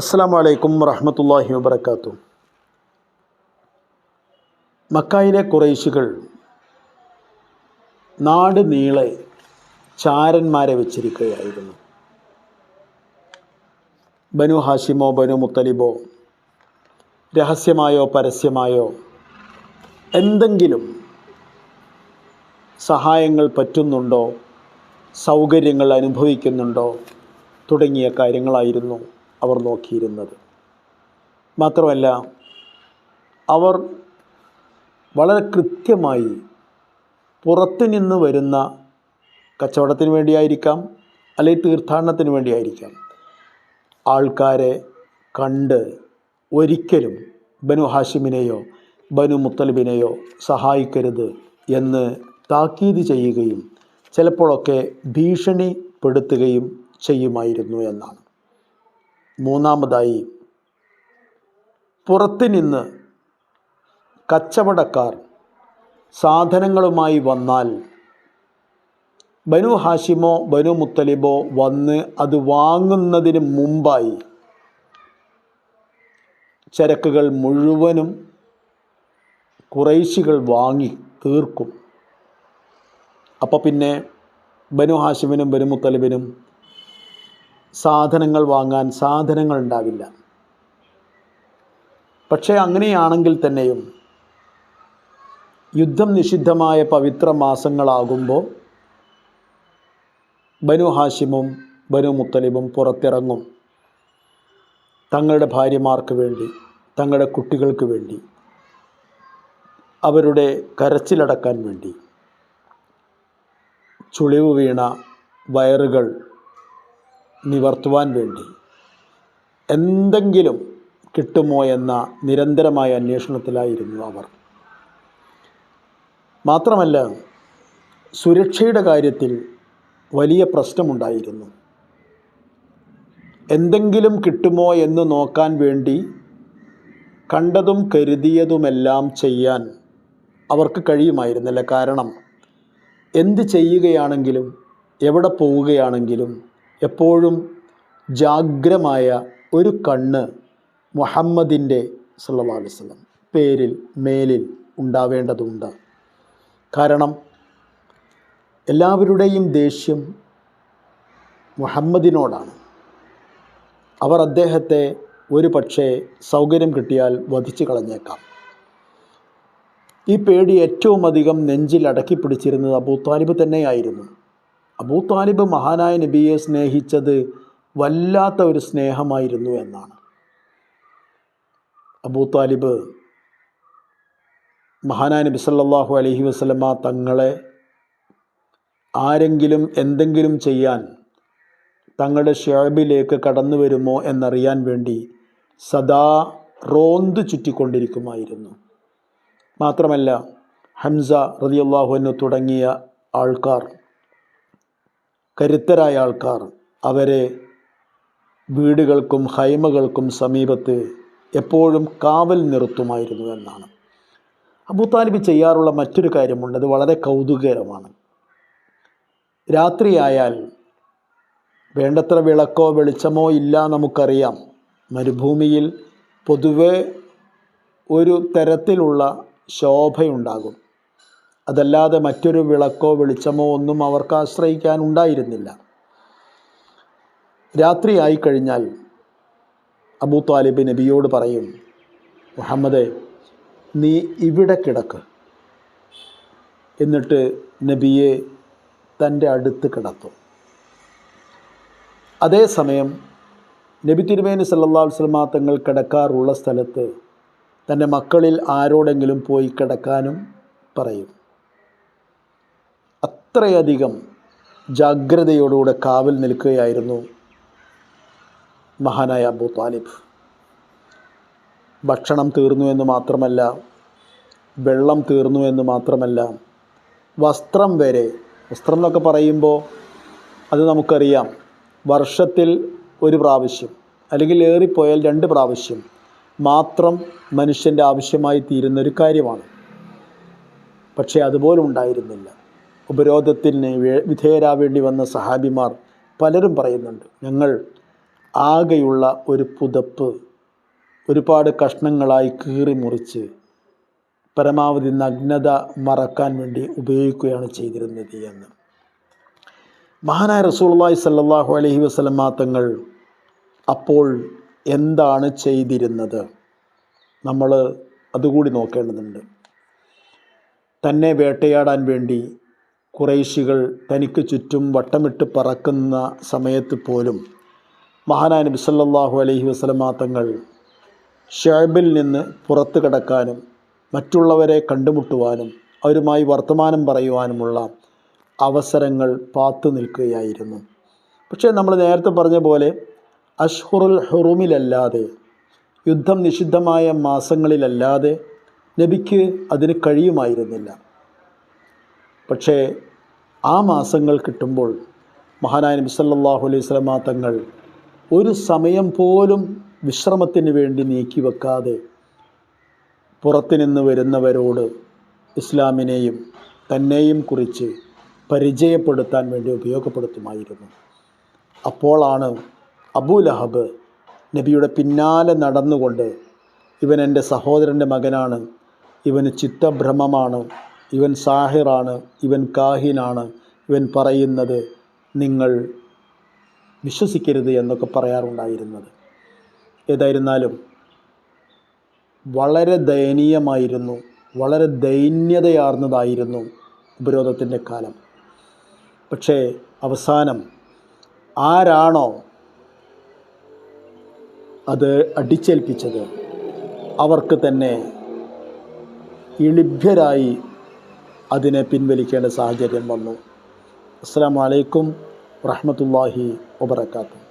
അസ്സാം വലൈക്കും വറഹമത്തല്ലാഹി വബർക്കാത്തു മക്കായിലെ കുറേശികൾ നാട് നീളെ ചാരന്മാരെ വെച്ചിരിക്കുകയായിരുന്നു. ബനു ഹാഷിമോ ബനു മുത്തലിബോ രഹസ്യമായോ പരസ്യമായോ എന്തെങ്കിലും സഹായങ്ങൾ പറ്റുന്നുണ്ടോ സൗകര്യങ്ങൾ അനുഭവിക്കുന്നുണ്ടോ തുടങ്ങിയ കാര്യങ്ങളായിരുന്നു. അവർ നോക്കിയിരുന്നത്. മാത്രമല്ല അവർ വളരെ കൃത്യമായി പുറത്തു നിന്ന് വരുന്ന കച്ചവടത്തിന് വേണ്ടിയായിരിക്കാം അല്ലെങ്കിൽ തീർത്ഥാടനത്തിന് വേണ്ടിയായിരിക്കാം. ആൾക്കാരെ കണ്ട് ഒരിക്കലും ബനു ഹാഷിമിനെയോ ബനു മുത്തലിബിനെയോ സഹായിക്കരുത് എന്ന് താക്കീത് ചെയ്യുകയും ചിലപ്പോഴൊക്കെ ഭീഷണിപ്പെടുത്തുകയും ചെയ്യുമായിരുന്നു എന്നാണ്. മൂന്നാമതായി പുറത്തു നിന്ന് കച്ചവടക്കാർ സാധനങ്ങളുമായി വന്നാൽ ബനു ഹാഷിമോ ബനു മുത്തലിബോ വന്ന് അത് വാങ്ങുന്നതിന് മുമ്പായി ചരക്കുകൾ മുഴുവനും കുറേശികൾ വാങ്ങി തീർക്കും. അപ്പോൾ പിന്നെ ബനു ഹാഷിമിനും ബനു മുത്തലിബിനും സാധനങ്ങൾ വാങ്ങാൻ സാധനങ്ങൾ ഉണ്ടാവില്ല. പക്ഷേ അങ്ങനെയാണെങ്കിൽ തന്നെയും യുദ്ധം നിഷിദ്ധമായ പവിത്ര മാസങ്ങളാകുമ്പോൾ ബനു ഹാഷിമും ബനു മുത്തലിബും പുറത്തിറങ്ങും. തങ്ങളുടെ ഭാര്യമാർക്ക് വേണ്ടി തങ്ങളുടെ കുട്ടികൾക്ക് വേണ്ടി അവരുടെ കരച്ചിലടക്കാൻ വേണ്ടി ചുളിവ് വീണ വയറുകൾ നിവർത്തുവാൻ വേണ്ടി. എന്തെങ്കിലും കിട്ടുമോ എന്ന നിരന്തരമായ അന്വേഷണത്തിലായിരുന്നു അവർ. മാത്രമല്ല സുരക്ഷയുടെ കാര്യത്തിൽ വലിയ പ്രശ്നമുണ്ടായിരുന്നു. എന്തെങ്കിലും കിട്ടുമോ എന്ന് നോക്കാൻ വേണ്ടി കണ്ടതും കരുതിയതുമെല്ലാം ചെയ്യാൻ അവർക്ക് കഴിയുമായിരുന്നില്ല. കാരണം എന്ത് ചെയ്യുകയാണെങ്കിലും എവിടെ പോവുകയാണെങ്കിലും എപ്പോഴും ജാഗ്രമായ ഒരു കണ്ണ് മുഹമ്മദിന്റെ സല്ലാ അലൈഹി വസല്ലം പേരിൽ മേലിൽ ഉണ്ടാവേണ്ടതുണ്ട്. കാരണം എല്ലാവരുടെയും ദേഷ്യം മുഹമ്മദിനോടാണ്. അവർ അദ്ദേഹത്തെ ഒരു പക്ഷേ സൗകര്യം കിട്ടിയാൽ വധിച്ചു കളഞ്ഞേക്കാം. ഈ പേടി ഏറ്റവും അധികം നെഞ്ചിൽ അടക്കി പിടിച്ചിരുന്നത് അബൂ താലിബ് തന്നെയായിരുന്നു. അബൂ താലിബ് മഹാനായ നബിയെ സ്നേഹിച്ചത് വല്ലാത്ത ഒരു സ്നേഹമായിരുന്നു എന്നാണ്. അബൂ താലിബ് മഹാനായ നബി സല്ലല്ലാഹു അലൈഹി വസല്ലമ തങ്ങളെ ആരെങ്കിലും എന്തെങ്കിലും ചെയ്യാൻ തങ്ങളുടെ ഷേബിലേക്ക് കടന്നു വരുമോ എന്നറിയാൻ വേണ്ടി സദാ റോന്ത് ചുറ്റിക്കൊണ്ടിരിക്കുമായിരുന്നു. മാത്രമല്ല ഹംസ റതിയുള്ളാഹുവിനു തുടങ്ങിയ ആൾക്കാർ കരുത്തരായ ആൾക്കാർ അവരെ വീടുകൾക്കും ഹൈമകൾക്കും സമീപത്ത് എപ്പോഴും കാവൽ നിർത്തുമായിരുന്നു എന്നാണ്. അബൂ താലിബ് ചെയ്യാറുള്ള മറ്റൊരു കാര്യമുണ്ട്. അത് വളരെ കൗതുകകരമാണ്. രാത്രിയായാൽ വേണ്ടത്ര വിളക്കോ വെളിച്ചമോ ഇല്ല നമുക്കറിയാം. മരുഭൂമിയിൽ പൊതുവെ ഒരു തരത്തിലുള്ള ശോഭയുണ്ടാകും. അതല്ലാതെ മറ്റൊരു വിളക്കോ വെളിച്ചമോ ഒന്നും അവർക്ക് ആശ്രയിക്കാൻ ഉണ്ടായിരുന്നില്ല രാത്രിയായി കഴിഞ്ഞാൽ അബൂ താലിബ് നബിയോട് പറയും മുഹമ്മദേ നീ ഇവിടെ കിടക്ക്. എന്നിട്ട് നബിയെ തന്റെ അടുത്ത് കിടത്തും. അതേസമയം നബി തിരുമേനി സല്ലാ അലൈഹി വസല്ലമ തങ്ങൾ കിടക്കാറുള്ള സ്ഥലത്ത് തന്റെ മക്കളിൽ ആരോടെങ്കിലും പോയി കിടക്കാനും പറയും. അത്രയധികം ജാഗ്രതയോടുകൂടെ കാവൽ നിൽക്കുകയായിരുന്നു മഹാനായ അബു താലിബ്. ഭക്ഷണം തീർന്നു എന്ന് മാത്രമല്ല വെള്ളം തീർന്നു എന്ന് മാത്രമല്ല വസ്ത്രം വരെ വസ്ത്രം എന്നൊക്കെ പറയുമ്പോൾ അത് നമുക്കറിയാം വർഷത്തിൽ ഒരു പ്രാവശ്യം അല്ലെങ്കിൽ ഏറിപ്പോയാൽ രണ്ട് പ്രാവശ്യം മാത്രം മനുഷ്യന്റെ ആവശ്യമായി തീരുന്ന ഒരു കാര്യമാണ്. പക്ഷേ അതുപോലെ ഉണ്ടായിരുന്നില്ല ഉപരോധത്തിന് വിധേയരാവേണ്ടി വന്ന സഹാബിമാർ പലരും പറയുന്നുണ്ട് ഞങ്ങൾ ആകെയുള്ള ഒരു പുതപ്പ് ഒരുപാട് കഷ്ണങ്ങളായി കീറി മുറിച്ച് പരമാവധി നഗ്നത മറക്കാൻ വേണ്ടി ഉപയോഗിക്കുകയാണ് ചെയ്തിരുന്നത് എന്ന്. മഹാനായ റസൂലുള്ളാഹി സല്ലാഹു അലൈഹി വസല്ലമ തങ്ങൾ അപ്പോൾ എന്താണ് ചെയ്തിരുന്നത്? നമ്മൾ അതുകൂടി നോക്കേണ്ടതുണ്ട്. തന്നെ വേട്ടയാടാൻ വേണ്ടി കുറേശികൾ തനിക്ക് ചുറ്റും വട്ടമിട്ട് പറക്കുന്ന സമയത്ത് പോലും മഹാനായ നബി അലൈഹി വസല്ലമ തങ്ങൾ ഷേബിൽ നിന്ന് പുറത്തു കിടക്കാനും മറ്റുള്ളവരെ കണ്ടുമുട്ടുവാനും അവരുമായി വർത്തമാനം പറയുവാനുമുള്ള അവസരങ്ങൾ പാത്തു നിൽക്കുകയായിരുന്നു. പക്ഷേ നമ്മൾ നേരത്തെ പറഞ്ഞ പോലെ അഷ്ഹുറുൽ ഹുറുമിലല്ലാതെ യുദ്ധം നിഷിദ്ധമായ മാസങ്ങളിലല്ലാതെ നബിക്ക് അതിന് കഴിയുമായിരുന്നില്ല. പക്ഷേ ആ മാസങ്ങൾ കിട്ടുമ്പോൾ മഹാനായ നബി സല്ലല്ലാഹു അലൈഹി വസല്ലമ തങ്ങൾ ഒരു സമയം പോലും വിശ്രമത്തിന് വേണ്ടി നീക്കി വെക്കാതെ പുറത്തുനിന്ന് വരുന്നവരോട് ഇസ്ലാമിനെയും തന്നെയും കുറിച്ച് പരിചയപ്പെടുത്താൻ വേണ്ടി ഉപയോഗപ്പെടുത്തുമായിരുന്നു. അപ്പോളാണ് അബൂ ലഹബ് നബിയുടെ പിന്നാലെ നടന്നുകൊണ്ട് ഇവൻ എന്റെ സഹോദരന്റെ മകനാണ്. ഇവന് ചിത്തഭ്രമമാണ് ഇവൻ സാഹിറാണ് ഇവൻ കാഹിനാണ് ഇവൻ പറയുന്നത് നിങ്ങൾ വിശ്വസിക്കരുത് എന്നൊക്കെ പറയാറുണ്ടായിരുന്നത്. ഏതായിരുന്നാലും വളരെ ദയനീയമായിരുന്നു വളരെ ദൈന്യതയാർന്നതായിരുന്നു ഉപരോധത്തിന്റെ കാലം. പക്ഷേ അവസാനം ആരാണോ അത് അടിച്ചേൽപ്പിച്ചത് അവർക്ക് തന്നെ ഇളിഭ്യരായി അതിനെ പിൻവലിക്കേണ്ട സാഹചര്യം വന്നു. അസ്സാം വലൈക്കും വറഹമത്തല്ലാഹി വബർക്കാത്തു